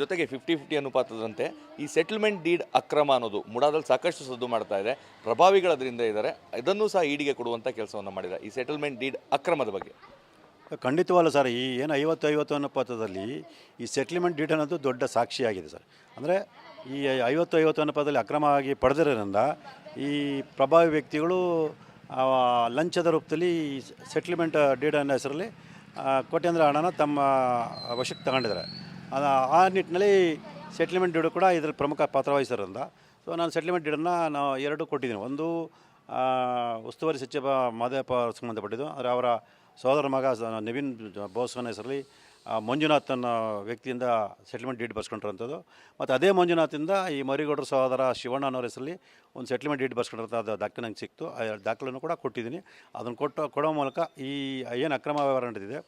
ಜೊತೆಗೆ fifty fifty ಅನುಪಾತದಂತೆ ಈ settlement deed ಅಕ್ರಮ ಅನ್ನೋದು ಮುಡಾದಲ್ಲಿ ಸಾಕಷ್ಟು ಸದ್ದು ಮಾಡ್ತಾ ಇದೆ. ಪ್ರಭಾವಿಗಳು ಅದರಿಂದ ಇದ್ದಾರೆ. ಇದನ್ನು ಸಹ ಈಡಿಗೆ ಕೊಡುವಂಥ ಕೆಲಸವನ್ನು ಮಾಡಿದೆ ಈ ಸೆಟಲ್ಮೆಂಟ್ ಡೀಡ್ ಅಕ್ರಮದ ಬಗ್ಗೆ. ಖಂಡಿತವಲ್ಲ ಸರ್, ಈ ಏನು ಐವತ್ತು ಐವತ್ತು ಅನುಪಾತದಲ್ಲಿ ಈ ಸೆಟ್ಲ್ಮೆಂಟ್ ಡೀಡ್ ಅನ್ನೋದು ದೊಡ್ಡ ಸಾಕ್ಷಿಯಾಗಿದೆ ಸರ್. ಅಂದರೆ ಈ ಐವತ್ತು ಐವತ್ತು ಅನುಪಾತದಲ್ಲಿ ಅಕ್ರಮವಾಗಿ ಪಡೆದಿರೋದ್ರಿಂದ ಈ ಪ್ರಭಾವಿ ವ್ಯಕ್ತಿಗಳು ಲಂಚದ ರೂಪದಲ್ಲಿ ಸೆಟ್ಲ್ಮೆಂಟ್ ಡೀಡ್ ಅನ್ನೋ ಹೆಸರಲ್ಲಿ ಕೋಟ್ಯಂದ್ರ ಹಣನ ತಮ್ಮ ವಶಕ್ಕೆ ತಗೊಂಡಿದ್ದಾರೆ. ಅದು ಆ ನಿಟ್ಟಿನಲ್ಲಿ ಸೆಟ್ಲ್ಮೆಂಟ್ ಡೀಡು ಕೂಡ ಇದರಲ್ಲಿ ಪ್ರಮುಖ ಪಾತ್ರ ವಹಿಸಿರೋದ್ರಿಂದ. ಸೊ ನಾನು ಸೆಟ್ಲ್ಮೆಂಟ್ ಡೀಡನ್ನು ನಾವು ಎರಡು ಕೊಟ್ಟಿದ್ದೀನಿ. ಒಂದು ಉಸ್ತುವಾರಿ ಸಚಿವ ಮಾದೇವಪ್ಪ ಸಂಬಂಧಪಟ್ಟಿದ್ದು. ಆದರೆ ಅವರ ಸೋದರ ಮಗ ನವೀನ್ ಬೋಸ್ವನ ಹೆಸರಲ್ಲಿ ಮಂಜುನಾಥ್ ಅನ್ನೋ ವ್ಯಕ್ತಿಯಿಂದ ಸೆಟ್ಲ್ಮೆಂಟ್ ಡೀಡ್ ಬರ್ಸ್ಕೊಂಡಿರೋಂಥದ್ದು ಮತ್ತು ಅದೇ ಮಂಜುನಾಥಿಂದ ಈ ಮರಿಗೌಡರ ಸಹೋದರ ಶಿವಣ್ಣ ಅನ್ನೋರ ಹೆಸರಲ್ಲಿ ಒಂದು ಸೆಟ್ಲ್ಮೆಂಟ್ ಡೀಡ್ ಬರ್ಸ್ಕೊಂಡಿರೋಂಥ ದಾಖಲೆ ನಂಗೆ ಸಿಕ್ತು. ಆ ದಾಖಲೆಯನ್ನು ಕೂಡ ಕೊಟ್ಟಿದ್ದೀನಿ. ಅದನ್ನು ಕೊಟ್ಟು, ಕೊಡೋ ಮೂಲಕ ಈ ಏನು ಅಕ್ರಮ ವ್ಯವಹಾರ ನಡೆದಿದೆ,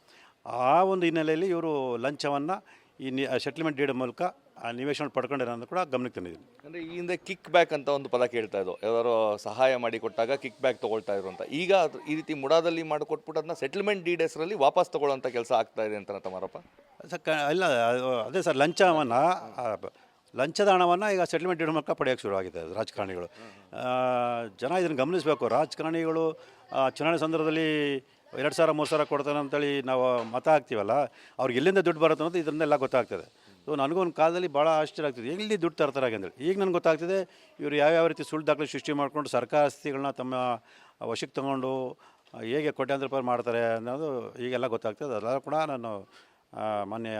ಆ ಒಂದು ಹಿನ್ನೆಲೆಯಲ್ಲಿ ಇವರು ಲಂಚವನ್ನು ಈ ನಿ ಸೆಟ್ಲ್ಮೆಂಟ್ ಡೀಡ್ ಮೂಲಕ ಆ ನಿವೇಶನ ಪಡ್ಕೊಂಡಿರೋದನ್ನು ಕೂಡ ಗಮನಕ್ಕೆ ತಂದಿದ್ದೀನಿ. ಅಂದರೆ ಈ ಹಿಂದೆ ಕಿಕ್ ಬ್ಯಾಕ್ ಅಂತ ಒಂದು ಪದ ಕೇಳ್ತಾ ಇದ್ದು ಯಾವ್ದಾರು ಸಹಾಯ ಮಾಡಿ ಕೊಟ್ಟಾಗ ಕಿಕ್ ಬ್ಯಾಕ್ ತೊಗೊಳ್ತಾ ಇದ್ರು ಅಂತ. ಈಗ ಅದು ಈ ರೀತಿ ಮುಡಾದಲ್ಲಿ ಮಾಡಿಕೊಟ್ಬಿಟ್ಟು ಅದನ್ನ ಸೆಟ್ಲ್ಮೆಂಟ್ ಡೀಡ್ ಹೆಸರಲ್ಲಿ ವಾಪಸ್ ತೊಗೊಳ್ಳೋಂಥ ಕೆಲಸ ಆಗ್ತಾ ಇದೆ ಅಂತ ತಮಾರಪ್ಪ? ಸರ್ ಕ ಇಲ್ಲ ಅದೇ ಸರ್ ಲಂಚವನ್ನು ಲಂಚದ ಹಣವನ್ನು ಈಗ ಸೆಟ್ಲ್ಮೆಂಟ್ ಡೀಡ್ ಮೂಲಕ ಪಡೆಯೋಕ್ಕೆ ಶುರುವಾಗಿದೆ ರಾಜಕಾರಣಿಗಳು. ಜನ ಇದನ್ನು ಗಮನಿಸಬೇಕು. ರಾಜಕಾರಣಿಗಳು ಚುನಾವಣೆ ಸಂದರ್ಭದಲ್ಲಿ ಎರಡು ಸಾವಿರ, ಮೂರು ಸಾವಿರ ಕೊಡ್ತಾನೆ ಅಂತೇಳಿ ನಾವು ಮತ ಹಾಕ್ತೀವಲ್ಲ, ಅವ್ರಿಗೆ ಎಲ್ಲಿಂದ ದುಡ್ಡು ಬರುತ್ತೆ ಅನ್ನೋದು ಇದನ್ನೆಲ್ಲ ಗೊತ್ತಾಗ್ತದೆ. ಸೊ ನನಗೂ ಒಂದು ಕಾಲದಲ್ಲಿ ಭಾಳ ಆಶ್ಚರ್ಯ ಆಗ್ತದೆ ಎಲ್ಲಿ ದುಡ್ಡು ತರ್ತಾರೆ ಅಂತೇಳಿ. ಈಗ ನನಗೆ ಗೊತ್ತಾಗ್ತದೆ, ಇವರು ಯಾವ್ಯಾವ ರೀತಿ ಸುಳ್ಳು ದಾಖಲೆ ಸೃಷ್ಟಿ ಮಾಡಿಕೊಂಡು ಸರ್ಕಾರ ಆಸ್ತಿಗಳನ್ನ ತಮ್ಮ ವಶಕ್ಕೆ ತಗೊಂಡು, ಹೇಗೆ ಕೋಟ್ಯಾಂತರ ರೂಪಾಯಿ ಮಾಡ್ತಾರೆ ಅನ್ನೋದು ಈಗೆಲ್ಲ ಗೊತ್ತಾಗ್ತದೆ. ಅದೆಲ್ಲ ಕೂಡ ನಾನು ಮಾನ್ಯ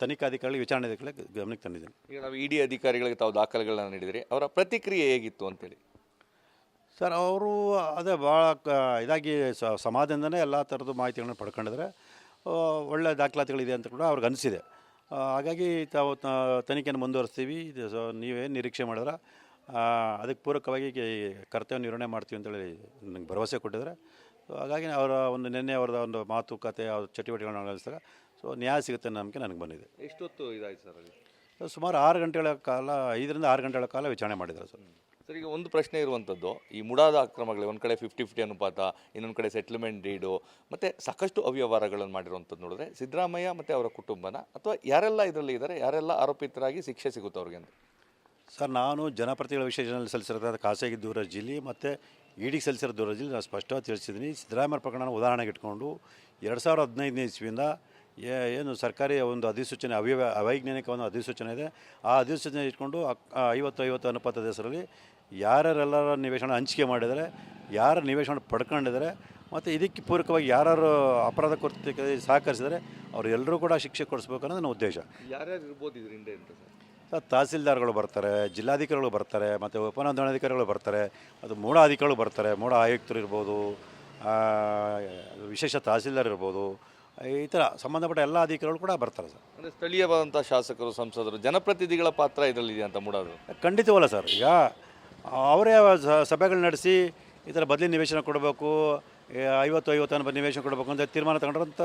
ತನಿಖಾಧಿಕಾರಿಗಳಿಗೆ ವಿಚಾರಣೆ ಅಧಿಕಾರಿಗಳಿಗೆ ಗಮನಕ್ಕೆ ತಂದಿದ್ದೀನಿ. ಈಗ ನಾವು ಇಡಿ ಅಧಿಕಾರಿಗಳಿಗೆ ತಾವು ದಾಖಲೆಗಳನ್ನ ನೀಡಿದಿರಿ. ಅವರ ಪ್ರತಿಕ್ರಿಯೆ ಹೇಗಿತ್ತು ಅಂತೇಳಿ? ಸರ್ ಅವರು ಅದೇ ಭಾಳ ಕ- ಇದಾಗಿ ಸ- ಸಮಾಜದಿಂದನೇ ಎಲ್ಲ ಥರದ ಮಾಹಿತಿಗಳನ್ನ ಪಡ್ಕೊಂಡಿದ್ರೆ. ಒಳ್ಳೆಯ ಒಳ್ಳೆ ದಾಖಲಾತಿಗಳಿದೆ ಅಂತ ಕೂಡ ಅವ್ರಿಗೆ ಅನಿಸಿದೆ. ಹಾಗಾಗಿ ತಾವು ತನಿಖೆಯನ್ನು ಮುಂದುವರಿಸ್ತೀವಿ. ಇದು ಸೊ ನೀವೇನು ನಿರೀಕ್ಷೆ ಮಾಡಿದ್ರೆ ಅದಕ್ಕೆ ಪೂರಕವಾಗಿ ಕರ್ತವ್ಯ ನಿರ್ವಹಣೆ ಮಾಡ್ತೀವಿ ಅಂತೇಳಿ ನನಗೆ ಭರವಸೆ ಕೊಟ್ಟಿದ್ದಾರೆ ಸೊ ಹಾಗಾಗಿ ಅವರ ಒಂದು ನಿನ್ನೆ ಅವರದ ಒಂದು ಮಾತುಕತೆ ಅವ್ರ ಚಟುವಟಿಕೆಗಳನ್ನ ಗಮನಿಸಿದಾಗ ಸೊ ನ್ಯಾಯ ಸಿಗುತ್ತೆ ಅನ್ನೋ ನಂಬಿಕೆ ನನಗೆ ಬಂದಿದೆ. ಎಷ್ಟೊತ್ತು ಇದಾಯ್ತು ಸರ್ ಸುಮಾರು ಆರು ಗಂಟೆಗಳ ಕಾಲ ಐದರಿಂದ ಆರು ಗಂಟೆಗಳ ಕಾಲ ವಿಚಾರಣೆ ಮಾಡಿದ್ದಾರೆ ಸರ್. ಸರ್, ಈಗ ಒಂದು ಪ್ರಶ್ನೆ ಇರುವಂಥದ್ದು, ಈ ಮುಡಾದ ಅಕ್ರಮಗಳು, ಒಂದು ಕಡೆ ಫಿಫ್ಟಿ ಫಿಫ್ಟಿ ಅನುಪಾತ, ಇನ್ನೊಂದು ಕಡೆ ಸೆಟ್ಲ್ಮೆಂಟ್ ಡೀಡು ಮತ್ತು ಸಾಕಷ್ಟು ಅವ್ಯವಹಾರಗಳನ್ನು ಮಾಡಿರುವಂಥದ್ದು ನೋಡಿದ್ರೆ, ಸಿದ್ದರಾಮಯ್ಯ ಮತ್ತು ಅವರ ಕುಟುಂಬನ, ಅಥವಾ ಯಾರೆಲ್ಲ ಇದರಲ್ಲಿ ಇದ್ದಾರೆ, ಯಾರೆಲ್ಲ ಆರೋಪಿತರಾಗಿ ಶಿಕ್ಷೆ ಸಿಗುತ್ತೆ ಅವ್ರಿಗೆ ಅಂತ? ಸರ್, ನಾನು ಜನಪ್ರತಿನಿಧಿಗಳ ವಿಷಯದಲ್ಲಿ ಸಲ್ಲಿಸಿರೋದಾದ ಖಾಸಗಿ ದೂರ ಜಿಲ್ಲೆ ಮತ್ತು ಇಡಿಗೆ ಸಲ್ಲಿಸಿರೋ ದೂರ ಜಿಲ್ಲೆ, ನಾನು ಸ್ಪಷ್ಟವಾಗಿ ತಿಳಿಸಿದ್ದೀನಿ. ಸಿದ್ದರಾಮಯ್ಯ ಪ್ರಕರಣ ಉದಾಹರಣೆಗೆ ಇಟ್ಕೊಂಡು, ಎರಡು ಸಾವಿರದ ಹದಿನೈದನೇ ಇಸ್ವಿಯಿಂದ ಏ- ಏನು ಸರ್ಕಾರಿ ಒಂದು ಅಧಿಸೂಚನೆ ಅವ್ಯವ ಅವೈಜ್ಞಾನಿಕ ಒಂದು ಅಧಿಸೂಚನೆ ಇದೆ. ಆ ಅಧಿಸೂಚನೆ ಇಟ್ಕೊಂಡು ಐವತ್ತು ಐವತ್ತು ಅನುಪಾತದ ಹೆಸರಲ್ಲಿ ಯಾರ್ಯಾರೆಲ್ಲರ ನಿವೇಶನ ಹಂಚಿಕೆ ಮಾಡಿದರೆ ಯಾರ ನಿವೇಶನ ಪಡ್ಕೊಂಡಿದ್ದಾರೆ ಮತ್ತು ಇದಕ್ಕೆ ಪೂರಕವಾಗಿ ಯಾರು ಅಪರಾಧ ಕೃತ್ಯಕ್ಕೆ ಸಹಕರಿಸಿದರೆ ಅವರೆಲ್ಲರೂ ಕೂಡ ಶಿಕ್ಷೆ ಕೊಡಿಸ್ಬೇಕು ಅನ್ನೋದು ನನ್ನ ಉದ್ದೇಶ. ಯಾರ್ಯಾರು ಇರ್ಬೋದು ಇದರಿಂದ ಸರ್? ತಹಸೀಲ್ದಾರ್ಗಳು ಬರ್ತಾರೆ ಜಿಲ್ಲಾಧಿಕಾರಿಗಳು ಬರ್ತಾರೆ ಮತ್ತು ಉಪನೋಂದಣಾಧಿಕಾರಿಗಳು ಬರ್ತಾರೆ ಅದು ಮೂಢ ಅಧಿಕಾರಿಗಳು ಬರ್ತಾರೆ ಮೂಢ ಆಯುಕ್ತರು ಇರ್ಬೋದು ವಿಶೇಷ ತಹಸೀಲ್ದಾರ್ ಇರ್ಬೋದು ಈ ಥರ ಸಂಬಂಧಪಟ್ಟ ಎಲ್ಲ ಅಧಿಕಾರಿಗಳು ಕೂಡ ಬರ್ತಾರೆ ಸರ್. ಅಂದರೆ ಸ್ಥಳೀಯವಾದಂಥ ಶಾಸಕರು ಸಂಸದರು ಜನಪ್ರತಿನಿಧಿಗಳ ಪಾತ್ರ ಇದರಲ್ಲಿದೆ ಅಂತ ಮೂಡೋದು? ಖಂಡಿತವಲ್ಲ ಸರ್. ಈಗ ಅವರೇ ಸಭೆಗಳು ನಡೆಸಿ ಈ ಥರ ಬದಲಿ ನಿವೇಶನ ಕೊಡಬೇಕು ಐವತ್ತು ಐವತ್ತು ಅನ್ನ ನಿವೇಶನ ಕೊಡಬೇಕು ಅಂತ ತೀರ್ಮಾನ ತಗೊಂಡ್ರಂತ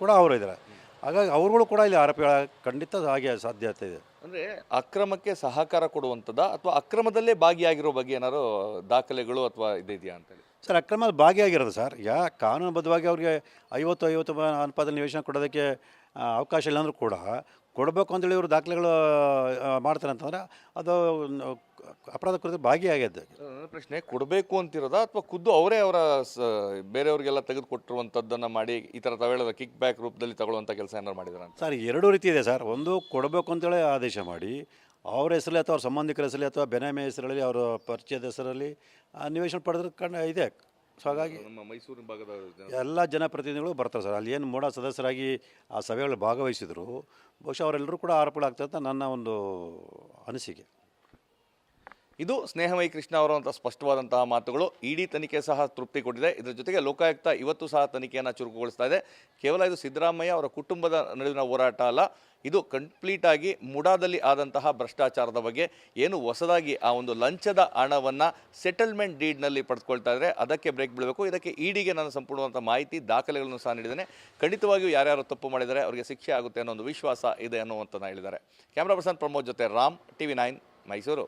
ಕೂಡ ಅವರು ಇದ್ದಾರೆ. ಹಾಗಾಗಿ ಅವರುಗಳು ಕೂಡ ಇಲ್ಲಿ ಆರೋಪಿಗಳ ಖಂಡಿತ ಹಾಗೆ ಸಾಧ್ಯತೆ ಇದೆ. ಅಂದರೆ ಅಕ್ರಮಕ್ಕೆ ಸಹಕಾರ ಕೊಡುವಂಥದ್ದ ಅಥವಾ ಅಕ್ರಮದಲ್ಲೇ ಭಾಗಿಯಾಗಿರೋ ಬಗ್ಗೆ ಏನಾದ್ರು ದಾಖಲೆಗಳು ಅಥವಾ ಇದೆಯಾ ಅಂತೇಳಿ ಸರ್ ಅಕ್ರಮ ಭಾಗಿಯಾಗಿರೋದು ಸರ್. ಯಾ ಕಾನೂನುಬದ್ಧವಾಗಿ ಅವ್ರಿಗೆ ಐವತ್ತು ಐವತ್ತು ಅನುಪಾತ ನಿವೇಶನ ಕೊಡೋದಕ್ಕೆ ಅವಕಾಶ ಇಲ್ಲ ಅಂದರೂ ಕೂಡ ಕೊಡಬೇಕು ಅಂತೇಳಿ ಇವರು ದಾಖಲೆಗಳು ಮಾಡ್ತಾರೆ ಅಂತಂದ್ರೆ ಅದು ಅಪರಾಧ ಕೃತಿ ಭಾಗಿಯಾಗಿದೆ ನನ್ನ ಪ್ರಶ್ನೆ ಕೊಡಬೇಕು ಅಂತಿರೋದಾ ಅಥವಾ ಖುದ್ದು ಅವರೇ ಅವರ ಸ ಬೇರೆಯವ್ರಿಗೆಲ್ಲ ತೆಗೆದುಕೊಟ್ಟಿರುವಂಥದ್ದನ್ನು ಮಾಡಿ ಈ ಥರ ತಾವೇಳದ ಕಿಕ್ ಬ್ಯಾಕ್ ರೂಪದಲ್ಲಿ ತಗೊಳ್ಳುವಂಥ ಕೆಲಸ ಏನಾರು ಮಾಡಿದಾರೆ ಸರ್ ಎರಡೂ ರೀತಿ ಇದೆ ಸರ್. ಒಂದು ಕೊಡಬೇಕು ಅಂತೇಳಿ ಆದೇಶ ಮಾಡಿ ಅವ್ರ ಹೆಸರಲ್ಲಿ ಅಥವಾ ಅವ್ರ ಸಂಬಂಧಿಕರ ಹೆಸರಲ್ಲಿ ಅಥವಾ ಬೆನಾಮಿ ಹೆಸರಲ್ಲಿ ಅವರ ಪರಿಚಯದ ಹೆಸರಲ್ಲಿ ಆ ನಿವೇಶನ ಪಡೆದ್ರೆ ಕಂಡು ಇದೆ. ಸೊ ಹಾಗಾಗಿ ನಮ್ಮ ಮೈಸೂರಿನ ಭಾಗದ ಜನ- ಎಲ್ಲ ಜನಪ್ರತಿನಿಧಿಗಳು ಬರ್ತಾರೆ ಸರ್. ಅಲ್ಲಿ ಏನು ಮೂಡ ಸದಸ್ಯರಾಗಿ ಆ ಸಭೆಗಳಲ್ಲಿ ಭಾಗವಹಿಸಿದ್ರು ಬಹುಶಃ ಅವರೆಲ್ಲರೂ ಕೂಡ ಆರೋಪಗಳಾಗ್ತದೆ ಅಂತ ನನ್ನ ಒಂದು ಅನಿಸಿಕೆ. ಇದು ಸ್ನೇಹಮಯಿ ಕೃಷ್ಣ ಅವರಂಥ ಸ್ಪಷ್ಟವಾದಂತಹ ಮಾತುಗಳು. ಇಡಿ ತನಿಖೆ ಸಹ ತೃಪ್ತಿ ಕೊಟ್ಟಿದೆ. ಇದರ ಜೊತೆಗೆ ಲೋಕಾಯುಕ್ತ ಇವತ್ತು ಸಹ ತನಿಖೆಯನ್ನು ಚುರುಕುಗೊಳಿಸ್ತಾ ಇದೆ. ಕೇವಲ ಇದು ಸಿದ್ದರಾಮಯ್ಯ ಅವರ ಕುಟುಂಬದ ನಡುವಿನ ಹೋರಾಟ ಅಲ್ಲ, ಇದು ಕಂಪ್ಲೀಟ್ ಆಗಿ ಮುಡಾದಲ್ಲಿ ಆದಂತಹ ಭ್ರಷ್ಟಾಚಾರದ ಬಗ್ಗೆ ಏನು ಹೊಸದಾಗಿ ಆ ಒಂದು ಲಂಚದ ಹಣವನ್ನು ಸೆಟಲ್ಮೆಂಟ್ ಡೀಡ್ನಲ್ಲಿ ಪಡೆದುಕೊಳ್ತಾ ಇದ್ದರೆ. ಅದಕ್ಕೆ ಬ್ರೇಕ್ ಬೀಳಬೇಕು ಇದಕ್ಕೆ ಇಡಿಗೆ ನಾನು ಸಂಪೂರ್ಣವಂಥ ಮಾಹಿತಿ, ದಾಖಲೆಗಳನ್ನು ಸಹ ನೀಡಿದ್ದೇನೆ. ಖಂಡಿತವಾಗಿಯೂ ಯಾರ್ಯಾರು ತಪ್ಪು ಮಾಡಿದರೆ ಅವರಿಗೆ ಶಿಕ್ಷೆ ಆಗುತ್ತೆ ಅನ್ನೋ ಒಂದು ವಿಶ್ವಾಸ ಇದೆ ಅನ್ನುವಂಥ ಹೇಳಿದ್ದಾರೆ. ಕ್ಯಾಮ್ರಾ ಪರ್ಸನ್ ಪ್ರಮೋದ್ ಜೊತೆ ರಾಮ್, ಟಿವಿ ನೈನ್. ಮೈಸೂರು.